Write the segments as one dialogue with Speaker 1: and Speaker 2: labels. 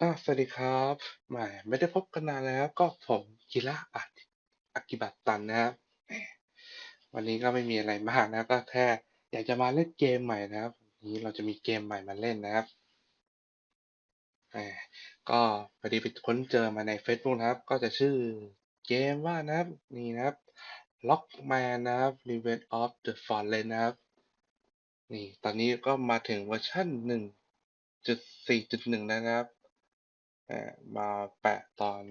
Speaker 1: อาสวัสดีครับแหมไม่ได้พบกันนานแล้ว ก็ผมกีระอะอากิบัตตันนะครับวันนี้ก็ไม่มีอะไรมากนะครับก็แค่อยากจะมาเล่นเกมใหม่นะครับวันนี้เราจะมีเกมใหม่มาเล่นนะครับแหมก็พอดีไปค้นเจอมาในเฟซบุ๊กนะครับ ก็จะชื่อเกมว่านะครับ นี่นะครับ Lockman นะครับ Revenge of the Fallen นะครับ นี่ตอนนี้ก็มาถึงเวอร์ชัน1.4.1 แล้วนะครับ มาแปะตอน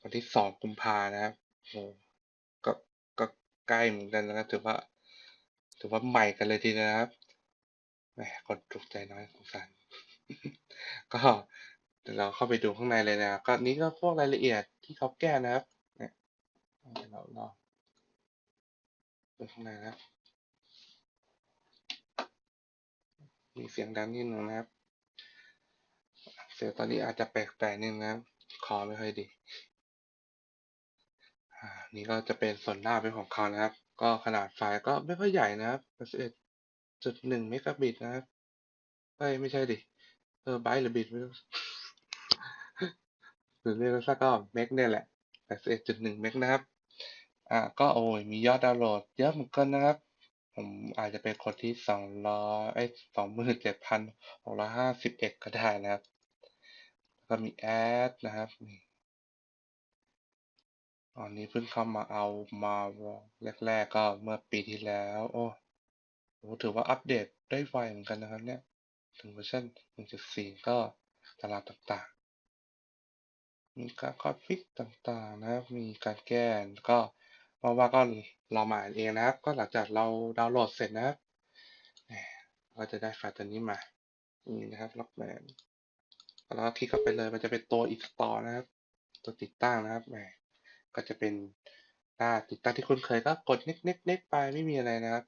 Speaker 1: วันที่2กุมภานะครับโอ้ก็ก็ใกล้เหมือนกันนะครับ ถือว่า ถือว่าใหม่กันเลยทีนะครับแหมคนถูกใจน้อยสงสารก็เดี๋ยวเราเข้าไปดูข้างในเลยนะครับก็นี้ก็พวกรายละเอียดที่เขาแก้นะครับ เนี่ยเดี๋ยวเราลองดูข้างในนะครับมีเสียงดังนิดนึงนะครับ เสียงตอนนี้อาจจะแปลกๆนิดนึงนะคอไม่ค่อยดี อ่า นี่ก็จะเป็นส่วนหน้าเป็นของเขานะครับ ก็ขนาดไฟล์ก็ไม่ค่อยใหญ่นะครับ81.1เมกะบิตนะครับเอ้ยไม่ใช่ดิเออไบต์หรือบิตไม่รู้หรือเรียกสั้นๆก็เมกเนี่ยแหละ81.1เมกนะครับ อ่า ก็โอ้ยมียอดดาวน์โหลดเยอะเหมือนกันนะครับ ผมอาจจะเป็นคนที่200เอ๊ย27,651ก็ได้นะครับ ก็มีแอดนะครับนี่ตอนนี้เพิ่งเข้ามาเอามาแรก ๆ ก็เมื่อปีที่แล้ว โอ้โอ้ถือว่าอัปเดตได้ไวเหมือนกันนะครับเนี่ย ถึงเวอร์ชัน1.4 ก็ตารางต่างๆ มีการคอนฟิกต่างๆนะครับ มีการแก้ก็ว่าก็ลองมาอ่านเองนะครับ ก็หลังจากเราดาวน์โหลดเสร็จนะครับก็จะได้ไฟล์ตัวนี้มานี่นะครับ Lockman แแล้วคลิกเข้าไปเลย มันจะเป็นตัว install นะครับ ตัวติดตั้งนะครับแหมก็จะเป็นหน้าติดตั้งที่คุ้นเคยก็กด next next next ไปไม่มีอะไรนะครับ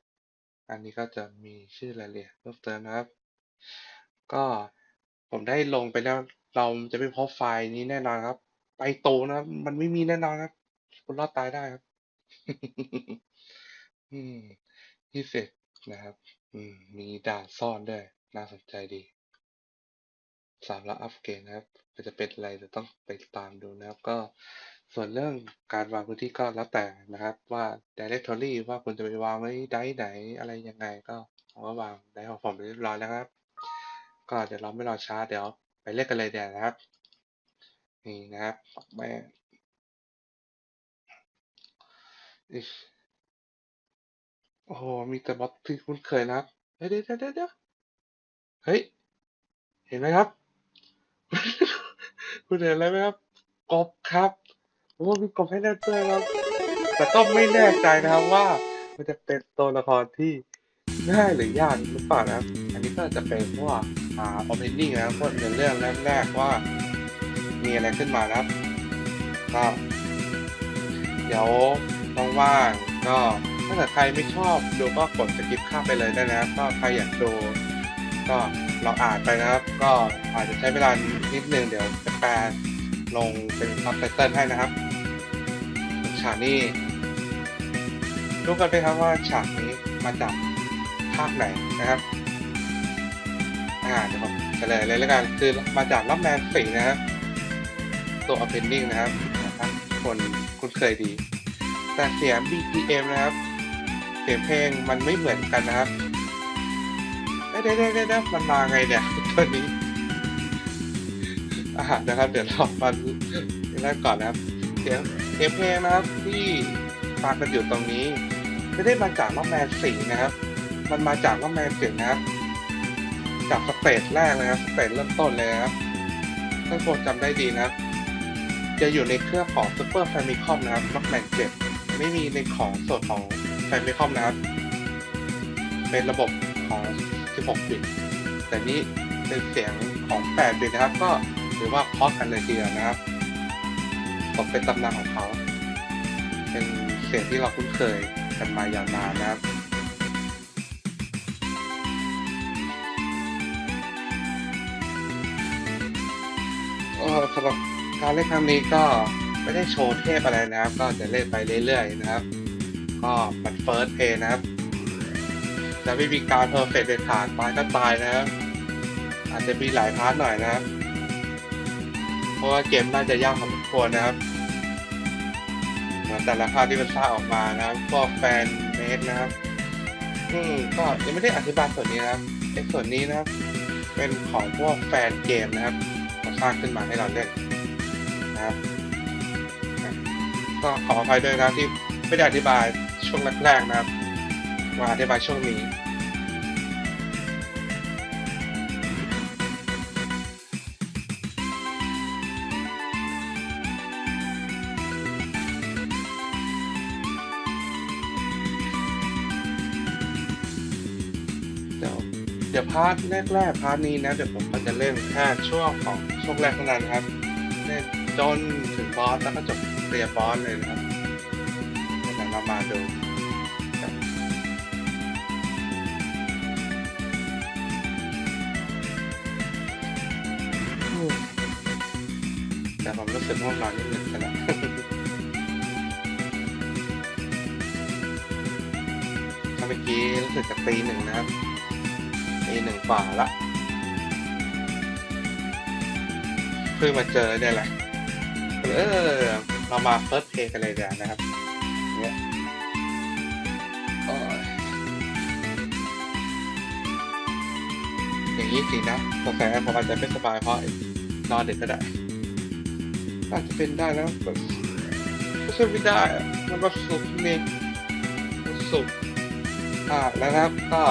Speaker 1: อันนี้ก็จะมีชื่อรายละเอียดเพิ่มเติมนะครับ ก็ผมได้ลงไปแล้วเราจะไม่พบไฟล์นี้แน่นอนครับ ไปโตนะครับ มันไม่มีแน่นอนครับ คุณรอดตายได้ครับอืมพิเศษนะครับ อืม มีด่านซ่อนด้วย น่าสนใจดี สำหรับอัปเกรดนะครับมันจะเป็นอะไรเดี๋ยวต้องไปตามดูนะครับก็ส่วนเรื่องการวางพื้นที่ก็แล้วแต่นะครับ ว่า directory ว่าคุณจะไปวางไว้ไดรฟ์ไหนอะไรยังไงก็ผมก็วางไดรฟ์ของผมเรียบร้อยแล้วครับ ก็เดี๋ยวเราไม่รอช้าเดี๋ยวไปเล่นกันเลยเดีกว่านะครับ นี่นะครับ Lockman อิชโอ้โฮมีแต่ม็อดที่คุ้นเคยนะครับเดี๋ยวๆๆๆเฮ้ย เห็นไหมครับ คุณเห็นอะไรไหมครับกบครับโอ้มีกบให้เล่นด้วยครับ แต่ก็ไม่แน่ใจนะครับว่า มันจะเป็นตัวละครที่ง่ายหรือยากหรือเปล่านะครับ อันนี้ก็จะเป็นพวกอ่า opening นะครับพวกเนื้อเรื่องแรกๆว่า มีอะไรขึ้นมานะครับก็เดี๋ยวว่างๆก็ถ้าเกิดใครไม่ชอบดูก็กดสกิปข้ามไปเลยได้นะครับ ก็ใครอยากดูก็ลองอ่านไปนะครับ ก็อาจจะใช้เวลา นิดหนึ่งเดี๋ยวจะแปลลงเป็น Subtitle ให้นะครับ ฉากนี้รู้กันไหมครับว่าฉากนี้มาจากภาคไหนนะครับอ่าเดี๋ยวผมเฉลยเลยแล้วกันคือมาจาก Lockman 4นะครับ ตัว Opening นะครับนะครับคนคุ้นเคยดีแต่เสียง BGM นะครับ เสียงเพลงมันไม่เหมือนกันนะครับเดี๋ยวๆๆๆมันมาไงเนี่ยตัวนี้ อ่านะครับ เดี๋ยวเรามาแรกก่อนนะครับเสียงเสียงเพลงนะครับ ที่ฟังกันอยู่ตรงนี้ ไม่ได้มาจาก Lockman 4นะครับ มันมาจาก Lockman 1นะครับ จากสเตจแรกเลยครับสเตจเริ่มต้นเลยครับถ้าโปรจำได้ดีนะครับ จะอยู่ในเครื่องของ Super Famicom นะครับ Lockman 7ไม่มีในของส่วนของ Famicom นะครับ เป็นระบบของ 16 บิตแต่นี่เป็นเสียงของ 8 บิตนะครับ ก็ ถือว่าเพราะกันเลยทีเดียวนะครับผมเป็นตำนานของเขา เป็นเสียงที่เราคุ้นเคยกันมายาวนานนะครับเอ่อสำหรับการเล่นครั้งนี้ก็ไม่ได้โชว์เทพอะไรนะครับ ก็จะเล่นไปเรื่อยๆนะครับ ก็มัน First Play นะครับจะไม่มีการเพอร์เฟกต์เด็ดขาดตายก็ตายนะครับอาจจะมีหลายพาร์ทหน่อยนะครับ เพราะว่าเกมน่าจะยากพอสมควรนะครับเหมือนแต่ละภาพที่มันสร้างออกมานะครับก็แฟนเมดนะครับอืมก็ยังไม่ได้อธิบายส่วนนี้นะครับไอ้ส่วนนี้นะครับ เป็นของพวกแฟนเกมนะครับเขาสร้างขึ้นมาให้เราเล่นนะครับ ก็ขออภัยด้วยนะที่ไม่ได้อธิบายช่วงแรกๆนะครับ มาอธิบายช่วงนี้ พาร์ทแรกๆพาร์ทนี้นะเดี๋ยวผมก็จะเล่นแค่ช่วงของช่วงแรกเท่านั้นครับเล่นจนถึงบอสแล้วก็จบเคลียร์บอสเลยนะครับเดี๋ยวเรามาดูแต่ผมรู้สึกง่วงนอนนิดนึงนแล้วเมื่อกี้รู้สึกจะตีหนึ่งนะครับ ตีหนึ่งฝ่าละเพิ่งมาเจอเนี่ยแหละเออเรามาเฟิร์สเพย์กันเลยเดี๋ยวนะครับเนี่ยโอ้ยอย่างนี้สินะสงสัยผมอาจจะไม่สบายเพราะนอนเด็กก็ได้อาจจะเป็นได้นะแบบไม่ใช่ไม่ได้อะมันแบบสุกนี่มันสุกอ่าแล้วนะครับก็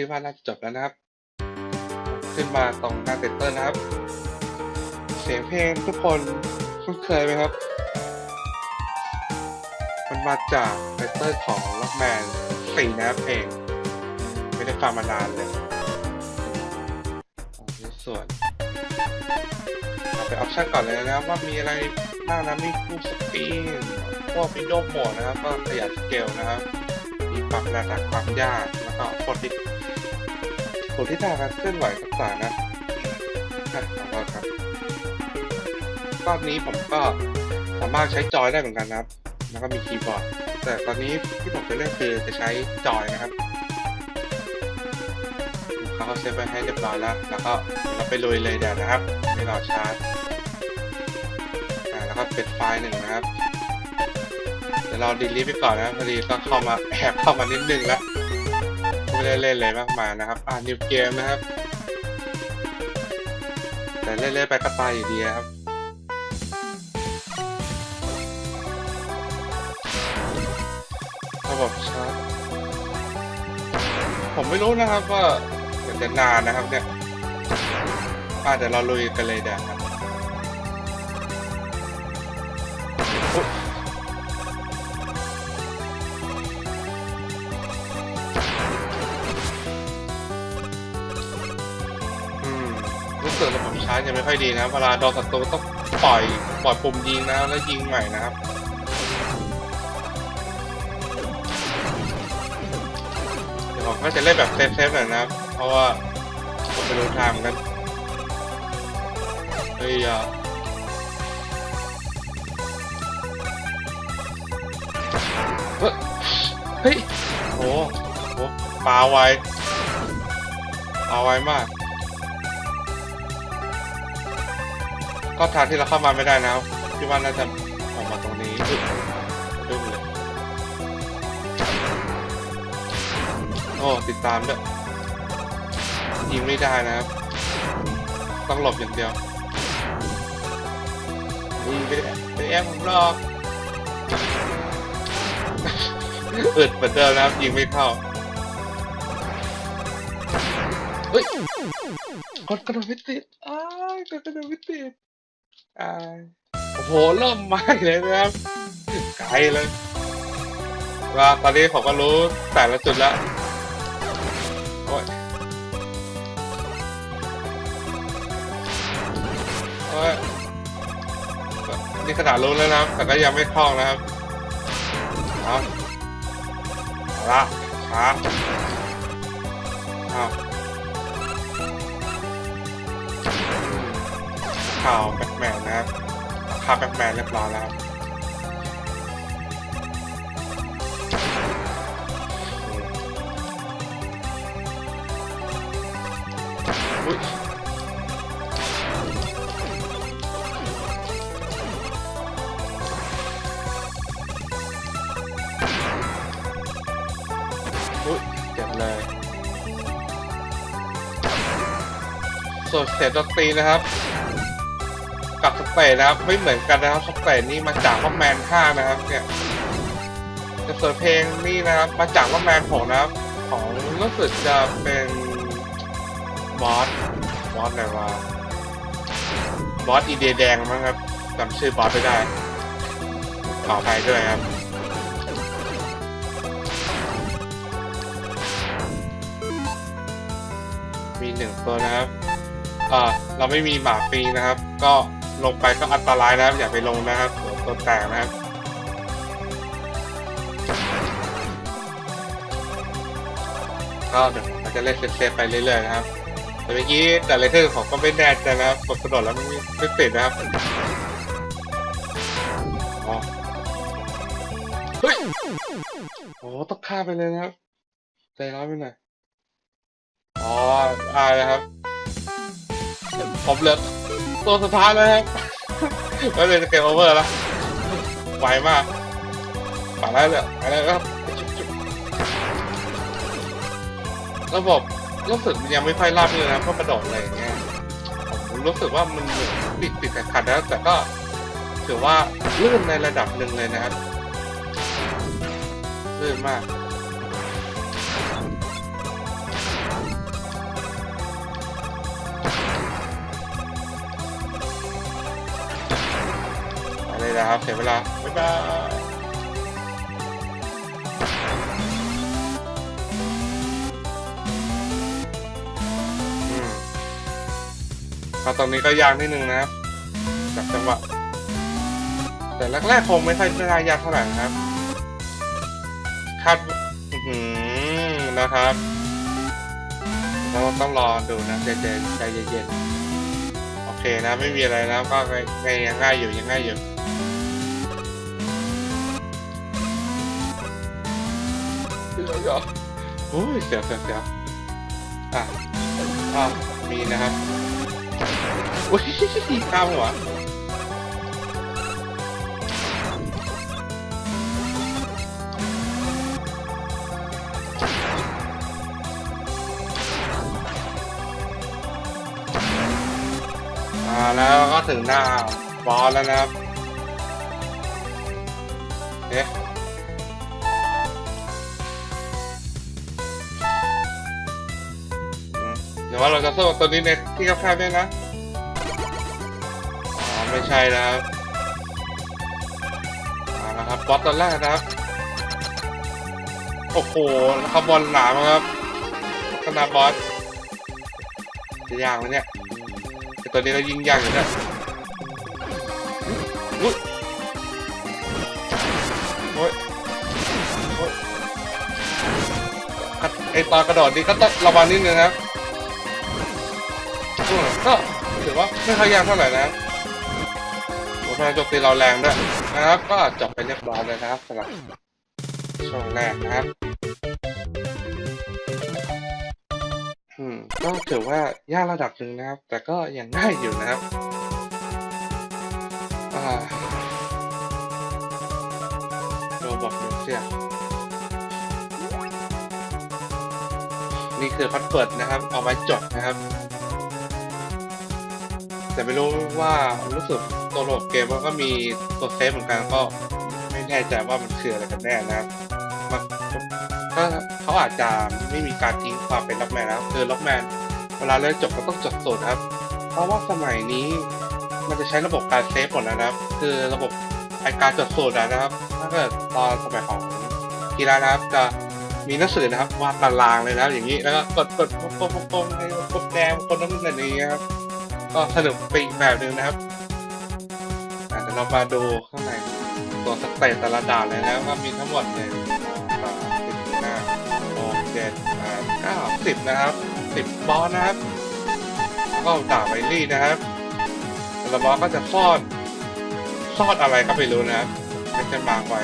Speaker 1: คิดว่าน่าจะจบแล้วนะครับ ขึ้นมาตรงหน้าเซนเตอร์นะครับ เสียงเพลงทุกคนคุ้นเคยไหมครับ มันมาจากเซนเตอร์ของล็อกแมนสี่นะครับเพลงไม่ได้ฟังมานานเลยอ๋อนี่ส่วนเอาไปออปชั่นก่อนเลยนะครับว่ามีอะไรบ้างนะมีคู่สกรีนพวกวิดีโอโหมดนะครับ ก็ขยายสเกลนะครับ มีปรับระดับความยากแล้วก็กด ที่กดที่ทางการเคลื่อนไหวต่างๆนะอะขอโทษครับรอบนี้ผมก็สามารถใช้จอยได้เหมือนกันนะครับ แล้วก็มีคีย์บอร์ด แต่ตอนนี้ที่ผมจะเล่นคือจะใช้จอยนะครับเขาเซฟไว้ให้เรียบร้อยแล้ว แล้วก็เราไปลุยเลยเดี๋ยวนะครับไม่รอช้าอ่าแล้วก็เปิดไฟล์หนึ่งนะครับ เดี๋ยวเราดีลิทไปก่อนนะพอดีก็เข้ามาแอบเข้ามานิดนึงแล้ว ไม่ได้เล่นเลยมากมายนะครับ อ่านิวเกมนะครับ แต่เล่นๆไปก็ตายอยู่ดีครับระบบชาร์จผมไม่รู้นะครับว่าจะนานนะครับเนี่ยอ่าเดี๋ยวเราลุยกันเลยเดี๋ยวครับ ชาร์จยังไม่ค่อยดีนะเวลาโดนศัตรูต้องปล่อยปล่อยปุ่มยิงนะแล้วยิงใหม่นะครับเดี๋ยวผมก็จะเล่นแบบเซฟๆหน่อยนะครับ เพราะว่าผมไม่รู้ทางกันเฮ้ยอะเฮ้ยเฮ้ยโหโหปลาไวปลาไวมาก ก็ทางที่เราเข้ามาไม่ได้นะครับพี่ว่าน่าจะออกมาตรงนี้อึ๊บอึ๊บเลยโอ้ติดตามด้วยยิงไม่ได้นะครับ ต้องหลบอย่างเดียวยิงไปได้ไปแอบผมหรอกอึดเหมือนเดิมนะครับยิงไม่เข้าเฮ้ยกดกระโดดไม่ติดอ้ายกดกระโดดไม่ติด อ้าโอ้โหเริ่มไหม้เลยนะครับไกลเลยว่าตอนนี้ผมก็รู้แต่ละจุดแล้วโอ้ยโอ้ยนี่ขนาดรู้แล้วนะครับ แต่ก็ยังไม่คล่องนะครับเอาเอาละช้าเอาข่าวแบ็ค แมนนะครับฆ่าแบ็กแมนเรียบร้อยแล้วโอ้ยเจ็บเลยส่วนเศษดนตรีนะครับ เตทนะครับ ไม่เหมือนกันนะครับสเตทนี่มาจากว่าแมน5นะครับ เนี่ยแต่ส่วนเพลงนี่นะครับ มาจากว่าแมน6นะครับ ของรู้สึกจะเป็นบอสบอสไหนวะบอสอีเดียแดงมั้งครับจำชื่อบอสไม่ได้ขออภัยด้วยครับมีหนึ่งตัวนะครับ อ่า เราไม่มีหมาฟรีนะครับ ก็ ลงไปก็อันตรายนะครับอย่าไปลงนะครับเดี๋ยวตัวแตกนะครับก็เดี๋ยวเราจะเล่นเซฟๆไปเรื่อยๆนะครับ แต่เมื่อกี้แต่เละขึ้นผมก็ไม่แน่ใจนะครับกดกระโดดแล้วไม่ไม่ติดนะครับอ๋อเฮ้ยโอ้ต้องฆ่าไปเลยนะครับ ใจร้อนไปหน่อยอ๋อได้แล้วครับผมเลือ ตัวสุดท้ายแล้วครับแล้วเลยจะเกมโอเวอร์แล้วไวมากไปแล้วเลยไปแล้ครับระบบรู้สึกยังไม่ค่อยราบรื่นะเพราะกระโดดอะไรอย่างเงี้ยผมรู้สึกว่ามันติดติดขัดๆนะแต่ก็ถือว่าลื่นในระดับหนึ่งเลยนะครับลื่นมาก ลยนะครับเสียเวลา บ๊ายบายอืมพอตรงนี้ก็ยากนิดนึงนะครับ จากจังหวะ แต่แรกๆคงไม่ค่อยน่ายากเท่าไหร่นะครับคาดอื้อหือนะครับเราต้องรอดูนะใจเย็นใจเย็นๆโอเคนะ ไม่มีอะไรนะก็ง่ายยังง่ายอยู่ยังง่ายอยู่ เดี๋ยวเดี๋ยวโอ้ยเสียวเสียวเสียวอะอะมีนะครับอุ้ยข้ามหัวมาแล้วก็ถึงหน้าบอสแล้วนะครับ ว่าเราจะสู้กับตัวนี้ในที่แคบๆด้ยนะไม่ใช่นะครับเอาละครับบอสตัวแรกนะครับ โอ้โหขบวนหนามครับขนาดบอสจะยากไหมเนี่ยแต่ตัวนี้ก็ยิงยากอยู่นะอุ้ยโอ้ยไอตอนกระโดดนี่ก็ต้องระวังนิดนึงนะครับ ก็ถือว่าไม่ค่อยยากเท่าไหร่นะโอ้พลังโจมตีเราแรงด้วยนะครับ ก็จบไปเรียบร้อยเลยนะครับสำหรับช่วงแรกนะครับ อืมก็ถือว่ายากระดับหนึ่งนะครับ แต่ก็ยังง่ายอยู่นะครับอ่าโรบอกเซียนี่คือพัดเปิดนะครับ เอาไว้จดนะครับ แต่ไม่รู้ว่ารู้สึกตัวระบบเกมมันก็มีตัวเซฟเหมือนกันก็ไม่แน่ใจว่ามันคืออะไรกันแน่นะครับมันก็เขาอาจจะไม่มีการทิ้งความเป็นล็อกแมนนะครับคือล็อกแมนเวลาเล่นจบก็ต้องจดสูตรนครับ เพราะว่าสมัยนี้มันจะใช้ระบบการเซฟหมดแล้วนะครับ คือระบบไอการจดสูตรนะครับถ้าเกิดตอนสมัยของกีฬานะครับ จะมีหนังสือนะครับวาดตารางเลยนะครับอย่างนี้แล้วก็กดกดปงปงปงปงให้กดแดงกดน้ำเงินอย่างนี้ครับ ก็สนุกไปอีกแบบหนึ่งนะครับอ่เดี๋ยวเรามาดูข้างในตัวสเตตแต่ละด่านเลยนะครับก็มีทั้งหมดเลยสามสิบห้าหกเจ็ดแปดเก้าสิบนะครับสิบบอสนะครับแล้วก็ด่าไวรี่นะครับแต่ละบอสก็จะซ่อนซ่อนอะไรก็ไม่รู้นะครับไม่ใช่มาไว้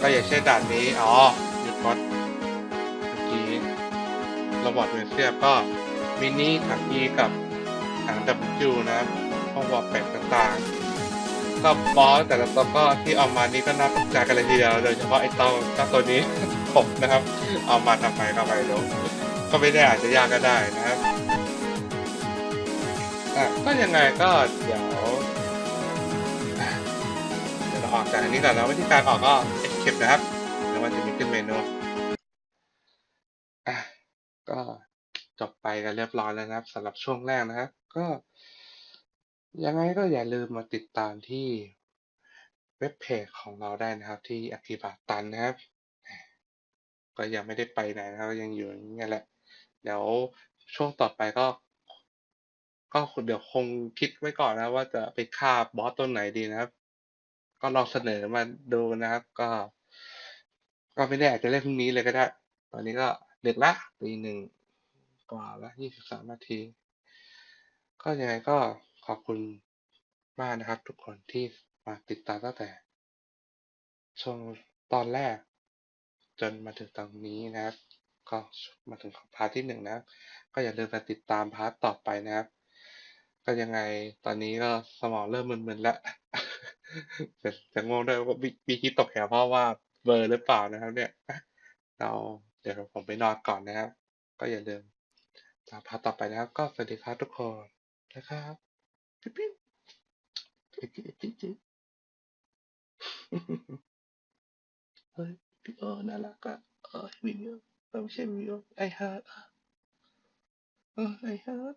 Speaker 1: ก็อย่างเช่นด่านนี้ อ๋อมีก๊อตเมื่อกี้ระบอดเมเซียก็มินิถังอีกับ ถัง W นะครับห้องบอกแปกต่างๆ ก็บอสแต่ละตัวก็ที่เอามานี่ก็น่าตกใจกันเลยทีเดียว โดยเฉพาะไอ้ตัวตัวนี้ผมนะครับ เอามาทำไมก็ไม่รู้ก็ไม่ได้อาจจะยากก็ได้นะครับอะก็ยังไงก็เดี๋ยวอะเดี๋ยวเราออกจากอันนี้ก่อนนะวิธีการออกก็ escape นะครับแล้วมันจะมีขึ้นเมนูอะก็จบไปกันเรียบร้อยแล้วนะครับสำหรับช่วงแรกนะครับ ก็ยังไงก็อย่าลืมมาติดตามที่เว็บเพจของเราได้นะครับที่อคิบาตันนะครับ ก็ยังไม่ได้ไปไหนนะครับยังอยู่อย่างนี้แหละ เดี๋ยวช่วงต่อไปก็ ก็เดี๋ยวคงคิดไว้ก่อนนะว่าจะไปฆ่าบอสตัวไหนดีนะครับ ก็ลองเสนอมาดูนะครับ ก็ ก็ไม่แน่อาจจะเล่นพรุ่งนี้เลยก็ได้ ตอนนี้ก็ดึกละตีหนึ่งกว่าละยี่สิบสามนาที ก็ยังไงก็ขอบคุณมากนะครับ ทุกคนที่มาติดตามตั้งแต่ช่วงตอนแรก จนมาถึงตรงนี้นะครับ ก็มาถึงพาร์ทที่หนึ่งนะ ก็อย่าลืมมาติดตามพาร์ทต่อไปนะครับ ก็ยังไงตอนนี้ก็สมองเริ่มมึนๆแล้วจะงงด้วยว่ามีคิดตกแถวเพราะว่าเบอร์หรือเปล่านะครับ เนี่ยเราเดี๋ยวผมไปนอนก่อนนะครับ ก็อย่าลืมตามพาร์ทต่อไปนะครับ ก็สวัสดีครับทุกคน นะครับปิ๊บปิ๊บจิ๊บจิ๊บจิ๊บจิ๊บเฮ้ยพี่โอน่ารักอะเออวิวเออไม่ใช่วิวไอฮาร์ดเออไอฮาร์ด